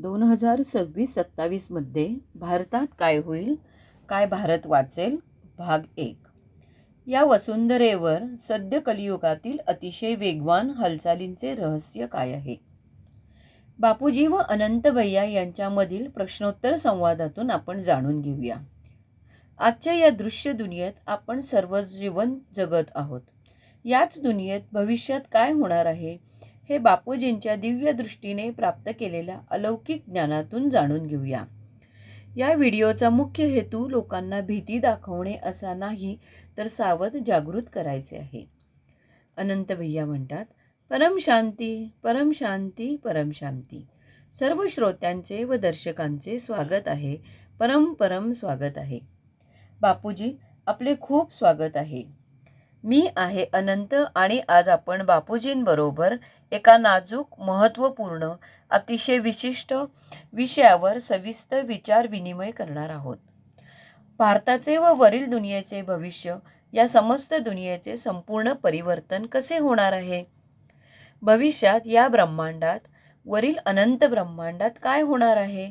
दोन हजार सव्वीस सत्तावीसमध्ये भारतात काय होईल? काय भारत वाचेल? भाग एक. या वसुंधरेवर सद्य कलियुगातील अतिशय वेगवान हालचालींचे रहस्य काय आहे? बापूजी व अनंत भैया यांच्यामधील प्रश्नोत्तर संवादातून आपण जाणून घेऊया. आजच्या या दृश्य दुनियेत आपण सर्व जीवन जगत आहोत. याच दुनियेत भविष्यात काय होणार आहे? हे बापूजींच्या दिव्य दृष्टीने प्राप्त केलेल्या अलौकिक ज्ञानातून जाणून घेऊया. या व्हिडिओचा मुख्य हेतू लोकांना भीती दाखवणे असा नाही तर सावध जागृत करायचे आहे. अनंत भैया म्हणतात परम शांती परम शांती परम शांती. सर्व श्रोत्यांचे व दर्शकांचे स्वागत आहे. परम परम स्वागत आहे. बापूजी आपले खूप स्वागत आहे. मी आहे अनंत आणि आज आपण बापूजींबरोबर एका नाजूक महत्त्वपूर्ण अतिशय विशिष्ट विषयावर सविस्तर विचार विनिमय करणार आहोत. भारताचे व वरील दुनियेचे भविष्य या समस्त दुनियेचे संपूर्ण परिवर्तन कसे होणार आहे? भविष्यात या ब्रह्मांडात वरील अनंत ब्रह्मांडात काय होणार आहे?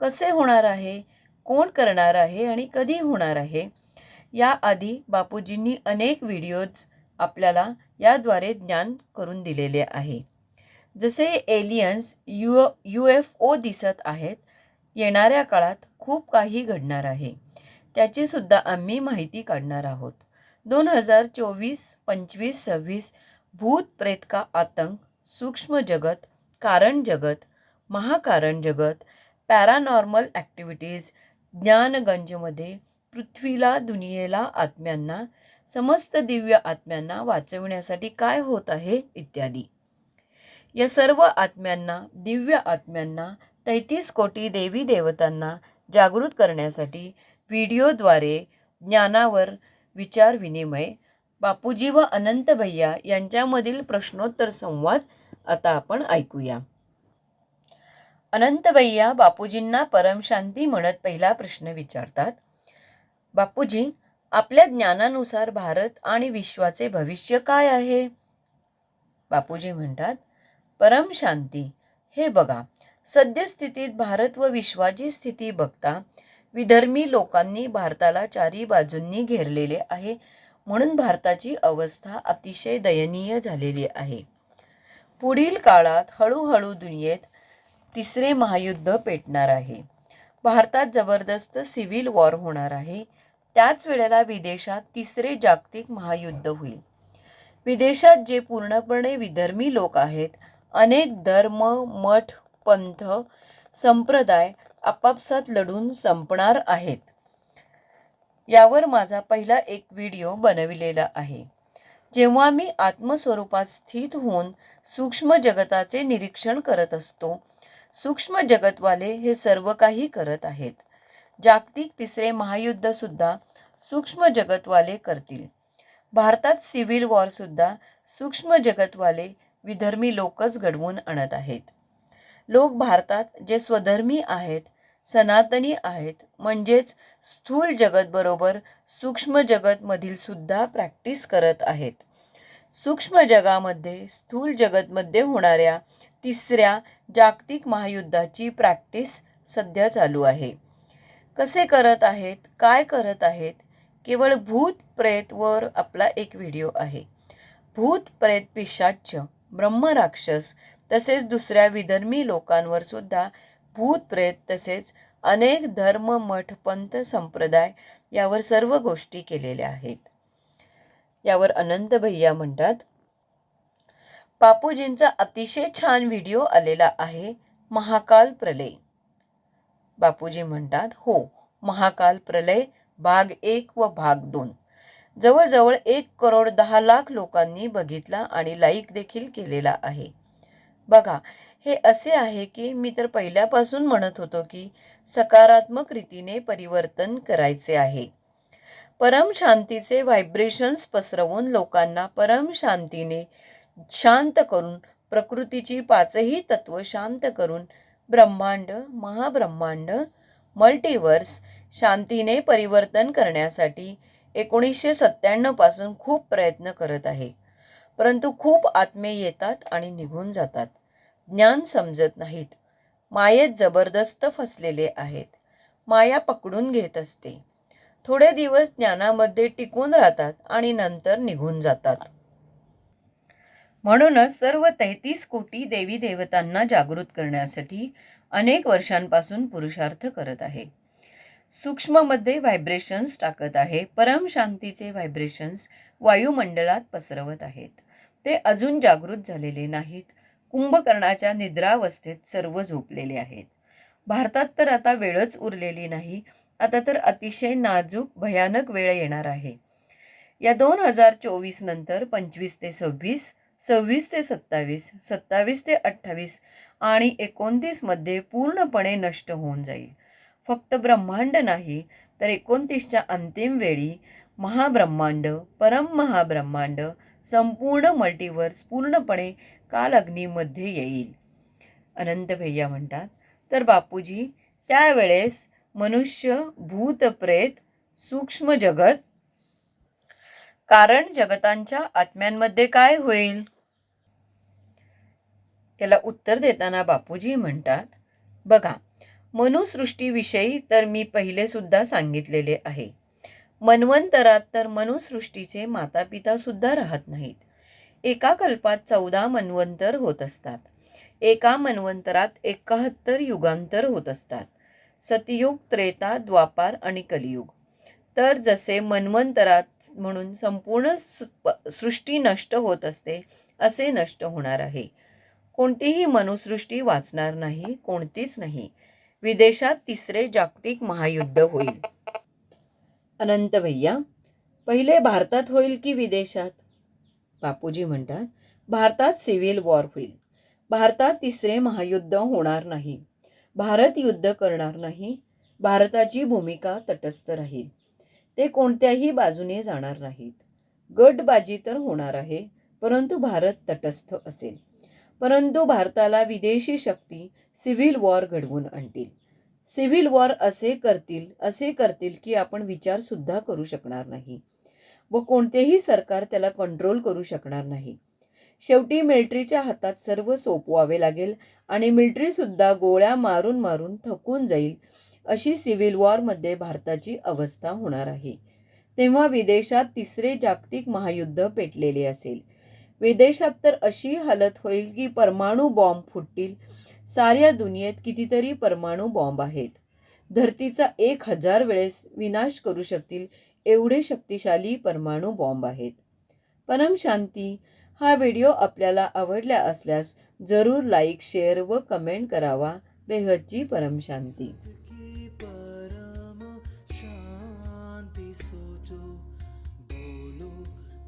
कसे होणार आहे? कोण करणार आहे आणि कधी होणार आहे? याआधी बापूजींनी अनेक व्हिडिओज आपल्याला याद्वारे ज्ञान करून दिलेले आहे. जसे aliens U U F O दिसत आहेत येणाऱ्या काळात खूप काही घडणार आहे. त्याचीसुद्धा आम्ही माहिती काढणार आहोत. दोन हजार चोवीस पंचवीस सव्वीस भूत प्रेत का आतंक सूक्ष्म जगत कारण जगत महाकारण जगत पॅरानॉर्मल ॲक्टिव्हिटीज ज्ञानगंजमध्ये पृथ्वीला दुनियेला आत्म्यांना समस्त दिव्य आत्म्यांना वाचविण्यासाठी काय होत आहे इत्यादी. या सर्व आत्म्यांना दिव्य आत्म्यांना तैतीस कोटी देवी देवतांना जागृत करण्यासाठी व्हिडिओद्वारे ज्ञानावर विचार विनिमय बापूजी व अनंत भैया यांच्यामधील प्रश्नोत्तर संवाद आता आपण ऐकूया. अनंत भैया बापूजींना परमशांती म्हणत पहिला प्रश्न विचारतात. बापूजी आपल्या ज्ञानानुसार भारत आणि विश्वाचे भविष्य काय आहे? बापूजी म्हणतात परम शांती. हे बघा सद्यस्थितीत भारत व विश्वाची स्थिती बघता विधर्मी लोकांनी भारताला चारी बाजूंनी घेरलेले आहे म्हणून भारताची अवस्था अतिशय दयनीय झालेली आहे. पुढील काळात हळूहळू दुनियेत तिसरे महायुद्ध पेटणार आहे. भारतात जबरदस्त सिव्हिल वॉर होणार आहे त्याच वेळेला विदेशात तिसरे जागतिक महायुद्ध होईल. विदेशात जे पूर्णपणे विधर्मी लोक आहेत अनेक धर्म मठ पंथ संप्रदाय आपापसात लढून संपणार आहेत. यावर माझा पहिला एक व्हिडिओ बनविलेला आहे. जेव्हा मी आत्मस्वरूपात स्थित होऊन सूक्ष्म जगताचे निरीक्षण करत असतो सूक्ष्म जगतवाले हे सर्व काही करत आहेत. जागतिक तिसरे महायुद्ध सुद्धा सूक्ष्म जगतवाले करतील. भारतात सिव्हिल वॉरसुद्धा सूक्ष्म जगतवाले विधर्मी लोकच घडवून आणत आहेत. लोक भारतात जे स्वधर्मी आहेत सनातनी आहेत म्हणजेच स्थूल जगतबरोबर सूक्ष्म जगतमधील सुद्धा प्रॅक्टिस करत आहेत. सूक्ष्म जगामध्ये स्थूल जगतमध्ये होणाऱ्या तिसऱ्या जागतिक महायुद्धाची प्रॅक्टिस सध्या चालू आहे. कसे करत आहेत काय करत आहेत केवळ भूत प्रेतवर आपला एक व्हिडिओ आहे. भूत प्रेत पिशाच्य ब्रह्मराक्षस तसेच दुसऱ्या विधर्मी लोकांवर सुद्धा भूत प्रेत तसेच अनेक धर्म मठ पंथ संप्रदाय यावर सर्व गोष्टी केलेल्या आहेत. यावर अनंत भैया म्हणतात बापूजींचा अतिशय छान व्हिडिओ आलेला आहे महाकाल प्रलय. बापूजी म्हणतात हो महाकाल प्रलय भाग एक व भाग दोन. जवळजवळ एक करोड दहा लाख लोकांनी बघितला आणि लाईक देखील केलेला आहे. बघा हे असे आहे की मी तर पहिल्यापासून म्हणत होतो की सकारात्मक रीतीने परिवर्तन करायचे आहे. परम शांतीचे व्हायब्रेशन्स पसरवून लोकांना परम शांतीने शांत करून प्रकृतीची पाचही तत्व शांत करून ब्रह्मांड महाब्रह्मांड मल्टिवर्स शांतीने परिवर्तन करण्यासाठी एकोणीसशे सत्त्याण्णवपासून खूप प्रयत्न करत आहे. परंतु खूप आत्मे येतात आणि निघून जातात. ज्ञान समजत नाहीत. मायेत जबरदस्त फसलेले आहेत. माया पकडून घेत असते. थोडे दिवस ज्ञानामध्ये टिकून राहतात आणि नंतर निघून जातात. म्हणूनच सर्व तेहतीस कोटी देवी देवतांना जागृत करण्यासाठी अनेक वर्षांपासून पुरुषार्थ करत आहे. सूक्ष्ममध्ये व्हायब्रेशन्स टाकत आहे. परम शांतीचे व्हायब्रेशन्स वायुमंडळात पसरवत आहेत. ते अजून जागृत झालेले नाहीत. कुंभकर्णाच्या निद्रावस्थेत सर्व झोपलेले आहेत. भारतात तर आता वेळच उरलेली नाही. आता तर अतिशय नाजूक भयानक वेळ येणार आहे. या दोन हजार चोवीस नंतर पंचवीस ते सव्वीस सव्वीस ते सत्तावीस सत्तावीस ते अठ्ठावीस आणि एकोणतीसमध्ये पूर्णपणे नष्ट होऊन जाईल. फक्त ब्रह्मांड नाही तर एकोणतीसच्या अंतिम वेळी महाब्रह्मांड परम महाब्रह्मांड संपूर्ण मल्टिवर्स पूर्णपणे काल अग्नीमध्ये येईल. अनंत भैया म्हणतात तर बापूजी त्यावेळेस मनुष्य भूतप्रेत सूक्ष्म जगत कारण जगतांच्या आत्म्यांमध्ये काय होईल? याला उत्तर देताना बापूजी म्हणतात बघा मनुसृष्टीविषयी तर मी पहिले सुद्धा सांगितलेले आहे. मन्वंतरात तर मनुसृष्टीचे माता पिता सुद्धा राहत नाहीत. एका कल्पात चौदा मन्वंतर होत असतात. एका मन्वंतरात एकाहत्तर युगांतर होत असतात. सतयुग त्रेता द्वापार आणि कलियुग. तर जसे मन्वंतरात म्हणून संपूर्ण सु- सृष्टी नष्ट होत असते असे नष्ट होणार आहे. कोणतीही मनुसृष्टी वाचणार नाही कोणतीच नाही. विदेशात तिसरे जागतिक महायुद्ध होईल. अनंत भैया पहिले भारतात होईल की विदेशात? बापूजी म्हणतात भारतात सिव्हिल वॉर होईल. भारतात तिसरे महायुद्ध होणार नाही. भारत युद्ध करणार नाही. भारताची भूमिका तटस्थ राहील. ते कोणत्याही बाजूने जाणार नाहीत. गटबाजी तर होणार आहे परंतु भारत तटस्थ असेल. परंतु भारताला विदेशी शक्ती सिव्हिल वॉर घडवून आणतील. सिव्हिल वॉर असे करतील असे करतील की आपण विचार सुद्धा करू शकणार नाही. व कोणतेही सरकार त्याला कंट्रोल करू शकणार नाही. शेवटी मिलिटरीच्या हातात सर्व सोपवावे लागेल आणि मिलिटरी सुद्धा गोळ्या मारून मारून थकून जाईल अशी सिव्हिल वॉरमध्ये भारताची अवस्था होणार आहे. तेव्हा विदेशात तिसरे जागतिक महायुद्ध पेटलेले असेल. विदेशात तर अशी हालत होईल की परमाणू बॉम्ब फुटतील साऱ्या दुनियेत कितीतरी परमाणू बॉम्ब आहेत. धरतीचा एक हजार वेळेस विनाश करू शकतील एवढे शक्तिशाली परमाणू बॉम्ब आहेत. परम शांती हा व्हिडिओ आपल्याला आवडला असल्यास जरूर लाईक शेअर व कमेंट करावा. बेहदची परम शांती. की सोचो बोलो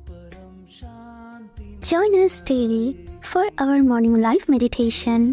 परम शांति Join us daily for our morning life meditation,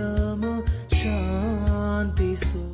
बेहद की परम शांति सो